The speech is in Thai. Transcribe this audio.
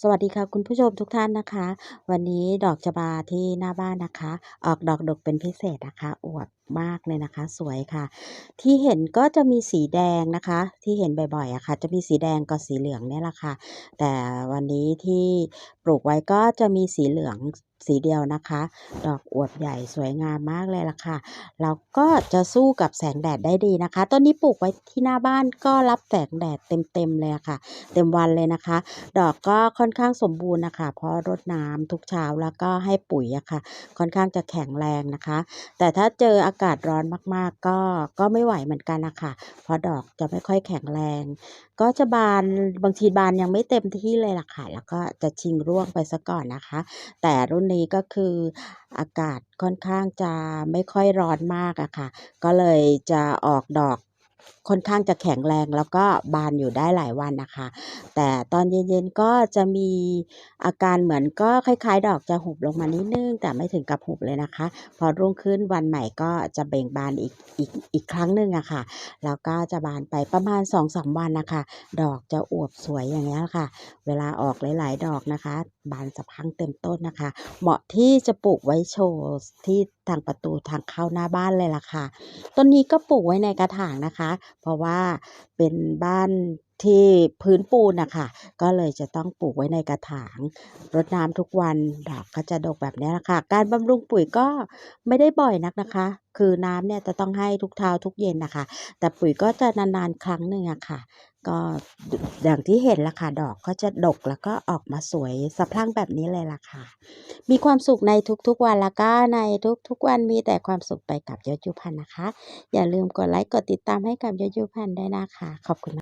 สวัสดีค่ะคุณผู้ชมทุกท่านนะคะ วันนี้ดอกจบาที่หน้าบ้านนะคะ ออกดอกดกเป็นพิเศษนะคะ อวบ มากเลยนะคะ สวยค่ะ ที่เห็นก็จะมีสีแดงนะคะ ที่เห็นบ่อยๆอะค่ะ จะมีสีแดงกับสีเหลืองเนี่ยแหละค่ะ แต่วันนี้ที่ปลูกไว้ก็จะมีสีเหลืองสีเดียวนะคะ ดอกอวบใหญ่สวยงามมากเลยล่ะค่ะ แล้วก็จะสู้กับแสงแดดได้ดีนะคะ ต้นนี้ปลูกไว้ที่หน้าบ้านก็รับแสงแดดเต็มๆเลยะค่ะ เต็มวันเลยนะคะ ดอกก็ค่อนข้างสมบูรณ์นะคะ เพราะรดน้ำทุกเช้าแล้วก็ให้ปุ๋ยอะค่ะ ค่อนข้างจะแข็งแรงนะคะ แต่ถ้าเจออากาศร้อนมากๆ ก็ก็ไม่ไหวเหมือนกันนะคะเพราะดอกจะไม่ค่อยแข็งแรง ก็จะบานบางทีบานยังไม่เต็มที่เลยล่ะค่ะ แล้วก็จะชิงร่วงไปซะก่อนนะคะ แต่รุ่นนี้ก็คืออากาศค่อนข้างจะไม่ค่อยร้อนมากอะค่ะ ก็เลยจะออกดอก ค่อนข้างจะแข็งแรงแล้วก็บานอยู่ได้หลายวันนะคะ แต่ตอนเย็นๆก็จะมีอาการเหมือนก็คล้าย ๆ ดอกจะหุบลงมานิดนึง แต่ไม่ถึงกับหุบเลยนะคะ พอรุ่งขึ้นวันใหม่ก็จะเบ่งบานอีกอีกอีกครั้งหนึ่งอะค่ะแล้วก็จะบานไปประมาณ2-3วันนะคะ ดอกจะอวบสวยอย่างเงี้ค่ะ เวลาออกหลาย ๆ ดอกนะคะ บานสะพังเต็มต้นนะคะ เหมาะที่จะปลูกไว้โชว์ที่ทางประตูทางเข้าหน้าบ้านเลยล่ะค่ะ ต้นนี้ก็ปลูกไว้ในกระถางนะคะ เพราะว่าเป็นบ้านที่พื้นปูนนะคะก็เลยจะต้องปลูกไว้ในกระถาง รดน้ำทุกวันดอกก็จะดกแบบนี้ยแหละค่ะการบำรุงปุ๋ยก็ไม่ได้บ่อยนักนะคะ คือน้ำเนี่ยจะต้องให้ทุกเช้าทุกเย็นนะคะ แต่ปุ๋ยก็จะนานๆครั้งหนึ่งอะค่ะ ก็อย่างที่เห็นละค่ะดอกก็จะดกแล้วก็ออกมาสวยสะพรั่งแบบนี้เลยล่ะค่ะ มีความสุขในทุกๆวันแล้วก็ในทุกๆวันมีแต่ความสุขไปกับยศยุพันธ์นะคะ อย่าลืมกดไลค์กดติดตามให้กับยศยุพันธ์ด้วยนะคะ ขอบคุณ